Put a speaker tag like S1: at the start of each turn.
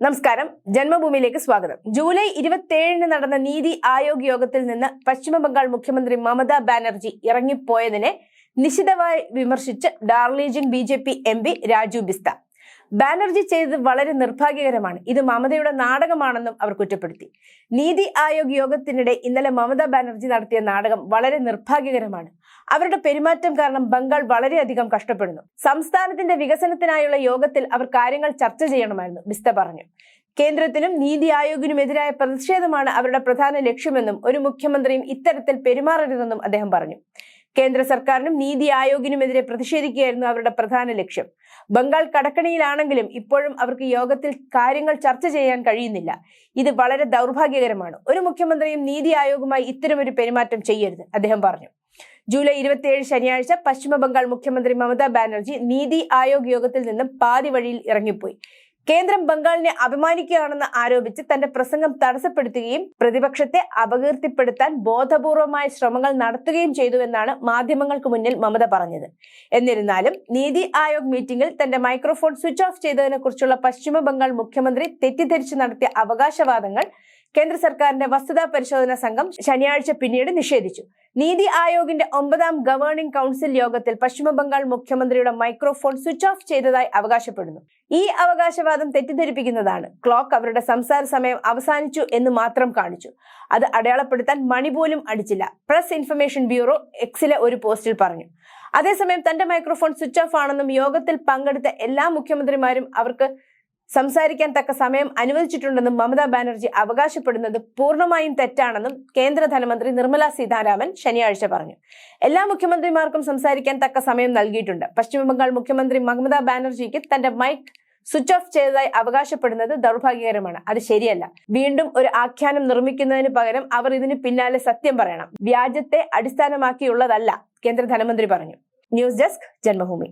S1: നമസ്കാരം. ജന്മഭൂമിയിലേക്ക് സ്വാഗതം. ജൂലൈ ഇരുപത്തിയേഴിന് നടന്ന നീതി ആയോഗ് യോഗത്തിൽ നിന്ന് പശ്ചിമ ബംഗാൾ മുഖ്യമന്ത്രി മമതാ ബാനർജി ഇറങ്ങിപ്പോയതിനെ നിശിതമായി വിമർശിച്ച് Darjeeling B J P M P Raju Bista. Banerjee ചെയ്തത് വളരെ നിർഭാഗ്യകരമാണ്. ഇത് മമതയുടെ നാടകമാണെന്നും അവർ കുറ്റപ്പെടുത്തി. നീതി ആയോഗ് യോഗത്തിനിടെ ഇന്നലെ മമതാ ബാനർജി നടത്തിയ നാടകം വളരെ നിർഭാഗ്യകരമാണ്. അവരുടെ പെരുമാറ്റം കാരണം ബംഗാൾ വളരെയധികം കഷ്ടപ്പെടുന്നു. സംസ്ഥാനത്തിന്റെ വികസനത്തിനായുള്ള യോഗത്തിൽ അവർ കാര്യങ്ങൾ ചർച്ച ചെയ്യണമായിരുന്നു ബിസ്ത പറഞ്ഞു. കേന്ദ്രത്തിനും നീതി ആയോഗിനുമെതിരായ പ്രതിഷേധമാണ് അവരുടെ പ്രധാന ലക്ഷ്യമെന്നും ഒരു മുഖ്യമന്ത്രിയും ഇത്തരത്തിൽ പെരുമാറരുതെന്നും അദ്ദേഹം പറഞ്ഞു. കേന്ദ്ര സർക്കാരിനും നീതി ആയോഗിനുമെതിരെ പ്രതിഷേധിക്കുകയായിരുന്നു അവരുടെ പ്രധാന ലക്ഷ്യം. ബംഗാൾ കടക്കണിയിലാണെങ്കിലും ഇപ്പോഴും അവർക്ക് യോഗത്തിൽ കാര്യങ്ങൾ ചർച്ച ചെയ്യാൻ കഴിയുന്നില്ല. ഇത് വളരെ ദൗർഭാഗ്യകരമാണ്. ഒരു മുഖ്യമന്ത്രിയും നീതി ആയോഗുമായി ഇത്തരമൊരു പെരുമാറ്റം ചെയ്യരുത് അദ്ദേഹം പറഞ്ഞു. ജൂലൈ ഇരുപത്തിയേഴ് ശനിയാഴ്ച പശ്ചിമ ബംഗാൾ മുഖ്യമന്ത്രി മമതാ ബാനർജി നീതി ആയോഗ് യോഗത്തിൽ നിന്നും പാതി വഴിയിൽ ഇറങ്ങിപ്പോയി. കേന്ദ്രം ബംഗാളിനെ അപമാനിക്കുകയാണെന്ന് ആരോപിച്ച് തന്റെ പ്രസംഗം തടസ്സപ്പെടുത്തുകയും പ്രതിപക്ഷത്തെ അപകീർത്തിപ്പെടുത്താൻ ബോധപൂർവമായ ശ്രമങ്ങൾ നടത്തുകയും ചെയ്തുവെന്നാണ് മാധ്യമങ്ങൾക്ക് മുന്നിൽ മമത പറഞ്ഞത്. എന്നിരുന്നാലും നീതി ആയോഗ് മീറ്റിംഗിൽ തന്റെ മൈക്രോഫോൺ സ്വിച്ച് ഓഫ് ചെയ്തതിനെ കുറിച്ചുള്ള പശ്ചിമ ബംഗാൾ മുഖ്യമന്ത്രി തെറ്റിദ്ധരിച്ച് നടത്തിയ അവകാശവാദങ്ങൾ കേന്ദ്ര സർക്കാരിന്റെ വസ്തുതാ പരിശോധനാ സംഘം ശനിയാഴ്ച പിന്നീട് നിഷേധിച്ചു. നീതി ആയോഗിന്റെ ഒമ്പതാം ഗവേണിംഗ് കൗൺസിൽ യോഗത്തിൽ പശ്ചിമബംഗാൾ മുഖ്യമന്ത്രിയുടെ മൈക്രോഫോൺ സ്വിച്ച് ഓഫ് ചെയ്തതായി അവകാശപ്പെടുന്നു. ഈ അവകാശവാദം തെറ്റിദ്ധരിപ്പിക്കുന്നതാണ്. ക്ലോക്ക് അവരുടെ സംസാര സമയം അവസാനിച്ചു എന്ന് മാത്രം കാണിച്ചു. അത് അടയാളപ്പെടുത്താൻ മണി പോലും അടിച്ചില്ല. പ്രസ് ഇൻഫർമേഷൻ ബ്യൂറോ എക്സിലെ ഒരു പോസ്റ്റിൽ പറഞ്ഞു. അതേസമയം തന്റെ മൈക്രോഫോൺ സ്വിച്ച് ഓഫ് ആണെന്നും യോഗത്തിൽ പങ്കെടുത്ത എല്ലാ മുഖ്യമന്ത്രിമാരും അവർക്ക് സംസാരിക്കാൻ തക്ക സമയം അനുവദിച്ചിട്ടുണ്ടെന്നും മമതാ ബാനർജി അവകാശപ്പെടുന്നത് പൂർണമായും തെറ്റാണെന്നും കേന്ദ്ര ധനമന്ത്രി നിർമ്മല സീതാരാമൻ ശനിയാഴ്ച പറഞ്ഞു. എല്ലാ മുഖ്യമന്ത്രിമാർക്കും സംസാരിക്കാൻ തക്ക സമയം നൽകിയിട്ടുണ്ട്. പശ്ചിമബംഗാൾ മുഖ്യമന്ത്രി മമതാ ബാനർജിക്ക് തന്റെ മൈക്ക് സ്വിച്ച് ഓഫ് ചെയ്തതായി അവകാശപ്പെടുന്നത് ദൗർഭാഗ്യകരമാണ്. അത് ശരിയല്ല. വീണ്ടും ഒരു ആഖ്യാനം നിർമ്മിക്കുന്നതിന് പകരം അവർ ഇതിന് പിന്നാലെ സത്യം പറയണം. വ്യാജത്തെ അടിസ്ഥാനമാക്കിയുള്ളതല്ല കേന്ദ്ര ധനമന്ത്രി പറഞ്ഞു. News desk Janmabhumi.